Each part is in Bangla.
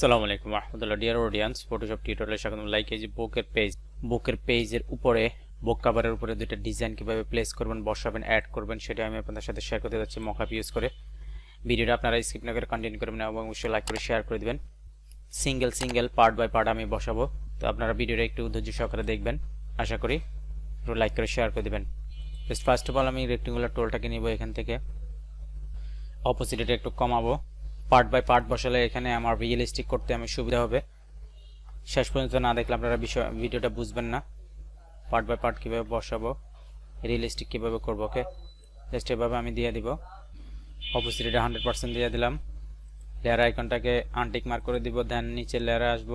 সালামু আলাইকুম রহমতুল্লাহ। ডিয়ার অডিয়েন্স ফটোশপ টিউটোরিয়ালে স্বাগত লাইক এই যে বুকের পেজ বুকের পেজের উপরে বুক কাভারের উপরে দুইটা ডিজাইন কীভাবে প্লেস করবেন, বসাবেন অ্যাড করবেন, সেটা আমি আপনাদের সাথে শেয়ার করতে যাচ্ছি মকআপ ইউজ করে। ভিডিওটা আপনারা স্কিপ না করে কন্টিনিউ করবেন এবং অবশ্যই লাইক করে শেয়ার করে দিবেন। Single single part by part আমি বসাবো। তো আপনারা ভিডিওটা একটু ধৈর্য সহকারে দেখবেন। আশা করি একটু লাইক করে শেয়ার করে দেবেন। জাস্ট ফার্স্ট অফ অল আমি রেক্টেঙ্গুলার টোলটাকে নিব এখান থেকে। অপোজিটে একটু কমাবো। পার্ট বাই পার্ট বসালে এখানে আমার রিয়েলিস্টিক করতে আমি সুবিধা হবে। শেষ পর্যন্ত না দেখলে আপনারা বিষয়, ভিডিওটা বুঝবেন না। পার্ট বাই পার্ট কীভাবে বসাবো রিয়েলিস্টিক কীভাবে করব ওকে জাস্ট এভাবে আমি দিয়ে দিব। অপোজিটে হান্ড্রেড পার্সেন্ট দিয়ে দিলাম। লেয়ার আইকনটাকে আনটিক মার্ক করে দিব দেন নিচে লেয়ারে আসব।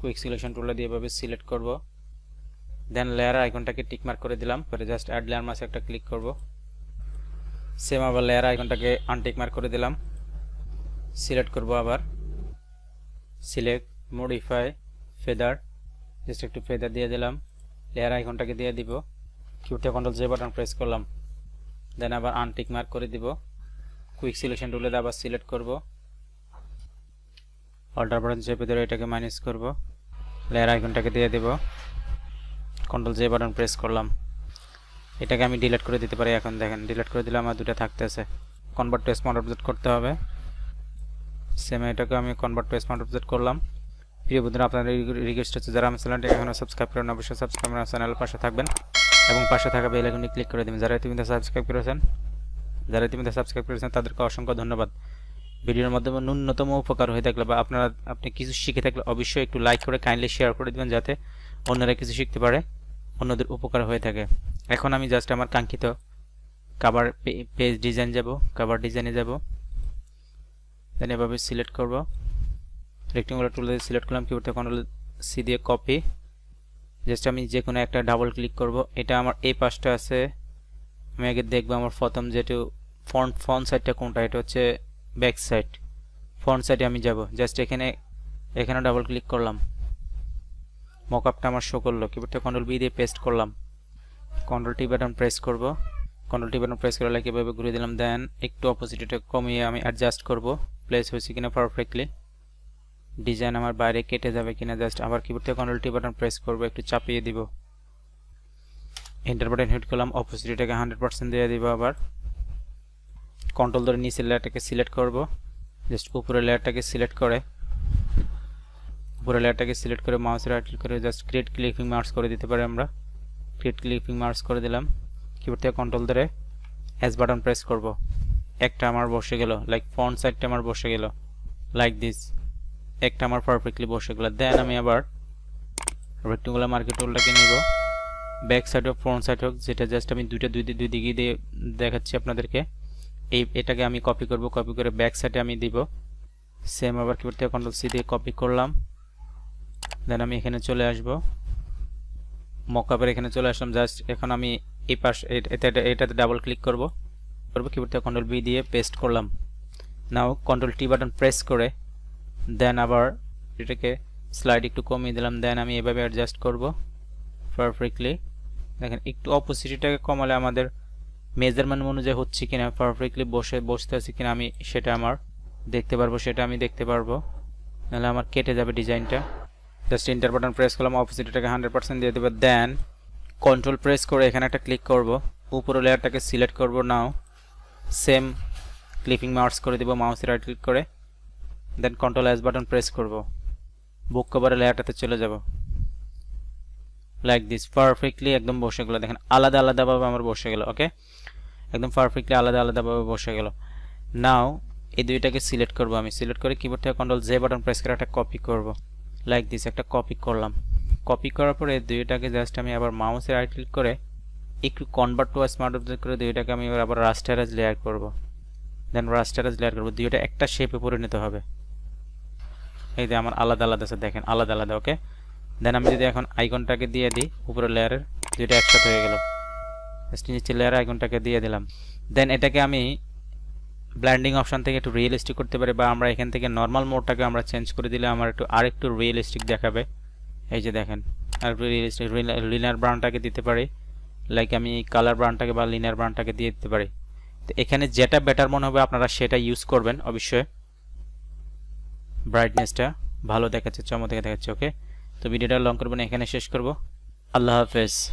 কুইক সিলেকশন টুলে দিয়ে এভাবে সিলেক্ট করব। দেন লেয়ার আইকনটাকে টিক মার্ক করে দিলাম, পরে জাস্ট অ্যাড লেয়ার মাসে একটা ক্লিক করব। সেম আবার লেয়ার আইকনটাকে আনটিক মার্ক করে দিলাম। সিলেক্ট করব আবার। সিলেক্ট মডিফাই ফেদার জাস্ট একটু ফেদার দিয়ে দিলাম। লেয়ার আইকনটাকে দিয়ে দিব। কিউতে কন্ট্রোল জে বাটন প্রেস করলাম। দেন আবার আনটিক মার্ক করে দিব। কুইক সিলেকশন টুলে আবার সিলেক্ট করব। অল্টার বাটন চেপে ধরে এটাকে মাইনাস করব। লেয়ার আইকনটাকে দিয়ে দিব। কন্ট্রোল জে বাটন প্রেস করলাম। এটাকে আমি ডিলিট করে দিতে পারি এখন, দেখেন। ডিলিট করে দিলে আমার দুটো থাকতেছে। কনভার্ট টু স্মার্ট অবজেক্ট করতে হবে। সেম এটাকে আমি কনভার্ট টু স্মার্ট অবজেক্ট করলাম। প্রিয় বন্ধুরা আপনাদের রিকোয়েস্ট হচ্ছে যারা আমার চ্যানেলটি এখনও সাবস্ক্রাইব করেন, অবশ্যই সাবস্ক্রাইব করে চ্যানেল পাশে থাকবেন এবং পাশে থাকা বেল আইকনটি ক্লিক করে দেবেন। যারা ইতিমধ্যে সাবস্ক্রাইব করেছেন, যারা ইতিমধ্যে সাবস্ক্রাইব করেছেন, তাদেরকে অসংখ্য ধন্যবাদ। ভিডিওর মাধ্যমে ন্যূনতম উপকার হয়ে থাকলে বা আপনারা, আপনি কিছু শিখে থাকলে অবশ্যই একটু লাইক করে কাইন্ডলি শেয়ার করে দেবেন যাতে অন্যরা কিছু শিখতে পারে, অন্যদের উপকার হয়ে থাকে। এখন আমি জাস্ট আমার কাঙ্ক্ষিত কাভার পেজ ডিজাইন যাব কাভার ডিজাইনে যাব। দেন এভাবে সিলেক্ট করব। রেক্টেঙ্গুলার টুল দিয়ে সিলেক্ট করলাম কিবোর্ডে কন্ট্রোল সি দিয়ে কপি জাস্ট আমি যে কোনো একটা ডাবল ক্লিক করব। এটা আমার এই পাশটা আছে। আমি আগে দেখব আমার প্রথম যেটু ফ্রন্ট ফ্রন্ট সাইডটা কোনটা, এটা হচ্ছে ব্যাক সাইড ফ্রন্ট সাইডে আমি যাব। জাস্ট এখানে এখানে ডাবল ক্লিক করলাম। মকআপটা আমার শো করল। কিবোর্ডটা কন্ট্রোল বি দিয়ে পেস্ট করলাম। কন্ট্রোল টি বাটন প্রেস করব। কন্ট্রোল টি বাটন প্রেস করে লাইক এভাবে ঘুরে দিলাম। দেন একটু অপোজিটটা কমিয়ে আমি অ্যাডজাস্ট করব। প্লেস হয়েছে কিনা পারফেক্টলি ডিজাইন আমার বাইরে কেটে যাবে কিনা জাস্ট আবার কিবোর্ড থেকে কন্ট্রোল টি বাটন প্রেস করব, একটু চাপিয়ে দিব। এন্টার বাটন হিট করলাম অপোজিটটাকে হান্ড্রেড পার্সেন্ট দিয়ে দিব আবার। কন্ট্রোল ধরে নিচের লেয়ারটাকে সিলেক্ট করব জাস্ট উপরের লেয়ারটাকে সিলেক্ট করে। উপরের লেয়ারটাকে সিলেক্ট করে মাউসের রাইট করে জাস্ট ক্রিয়েট ক্লিপিং মার্কস করে দিতে পারি আমরা। ক্রিয়েট ক্লিপিং মার্কস করে দিলাম। কিবোর্ড থেকে কন্ট্রোল ধরে এস বাটন প্রেস করব। একটা আমার বসে গেল লাইক ফ্রন্ট সাইডটা আমার বসে গেল লাইক দিস একটা আমার পারফেক্টলি বসে গেল। দেন আমি আবার রেক্টেঙ্গুলার মার্কেট টুলটাকে নিব ব্যাক সাইড হোক ফ্রন্ট সাইড হোক, যেটা জাস্ট আমি দুইটা, দুই দুই দিকে দিয়ে দেখাচ্ছি আপনাদেরকে। এই, এটাকে আমি কপি করব কপি করে ব্যাক সাইডে আমি দিব। সেম আবার কিবোর্ড থেকে কন্ট্রোল সি দিয়ে কপি করলাম। দেন আমি এখানে চলে আসব। মকআপের এখানে চলে আসলাম জাস্ট এখন আমি এই পাশ এটা এটাতে ডাবল ক্লিক করব। করব কিবোর্ড থেকে কন্ট্রোল বি দিয়ে পেস্ট করলাম। Now control T button press করে দেন আবার এটাকে স্লাইড একটু কমিয়ে দিলাম দেন আমি এভাবে অ্যাডজাস্ট করব পারফেক্টলি দেখেন, একটু অপোজিটটাকে কমালে আমাদের মেজারমেন্ট অনুযায়ী হচ্ছে কিনা পারফেক্টলি বসে, বসতে আছি কিনা আমি সেটা আমার দেখতে পারব, সেটা আমি দেখতে পারব। নাহলে আমার কেটে যাবে ডিজাইনটা। জাস্ট ইন্টার বাটন প্রেস করলাম অপোজিটটাকে হান্ড্রেড পার্সেন্ট দিয়ে দেবো দেন কন্ট্রোল প্রেস করে এখানে একটা ক্লিক করব। উপরে লেয়ারটাকে সিলেক্ট করব নাও সেম ক্লিপিং মার্কস করে দেবো মাউসে রাইট ক্লিক করে। Then control S button press করব। বুক কভারের লেয়ারটাতে চলে যাব। লাইক দিস পারফেক্টলি একদম বসে গেল। দেখেন, আলাদা আলাদাভাবে আমার বসে গেল ওকে একদম পারফেক্টলি আলাদা আলাদাভাবে বসে গেল। নাও এই দুইটাকে সিলেক্ট করব আমি। সিলেক্ট করে কিবোর্ড থেকে কন্ট্রোল জে বাটন প্রেস করে একটা কপি করব। লাইক দিস একটা কপি করলাম। কপি করার পরে দুইটাকে জাস্ট আমি আবার মাউসে রাইট ক্লিক করে একটু কনভার্ট টু স্মার্ট অবজেক্ট করে দুইটাকে আমি আবার রাস্টারাইজ লেয়ার করব। দেন রাস্টারাইজ লেয়ার করব। দুইটা একটা শেপে পরিণত হবে। এই যে আমার আলাদা আলাদা আছে, দেখেন, আলাদা আলাদা ওকে দেন আমি যদি এখন আইকনটাকে দিয়ে দিই, উপরের লেয়ারের দুইটা একসাথে হয়ে গেল। জাস্ট নিচে লেয়ার আইকনটাকে দিয়ে দিলাম। দেন এটাকে আমি ব্ল্যান্ডিং অপশন থেকে একটু রিয়েলিস্টিক করতে পারি, বা আমরা এখান থেকে নর্মাল মোডটাকে আমরা চেঞ্জ করে দিলে আমার একটু, আরেকটু রিয়েলিস্টিক দেখাবে। এই যে দেখেন, আর রিয়েলিস্টিক লিনার ব্রাউনটাকে দিতে পারি। লাইক আমি কালার ব্র্যান্ডটাকে বা লিনার ব্র্যান্ডটাকে দিয়ে দিতে পারি। তো এখানে যেটা বেটার মনে হবে আপনারা সেটা ইউজ করবেন, অবশ্যই। ব্রাইটনেসটা ভালো দেখাচ্ছে, চমৎকার দেখাচ্ছে ওকে তো ভিডিওটা লং করবেন এখানে শেষ করব। আল্লাহ হাফেজ।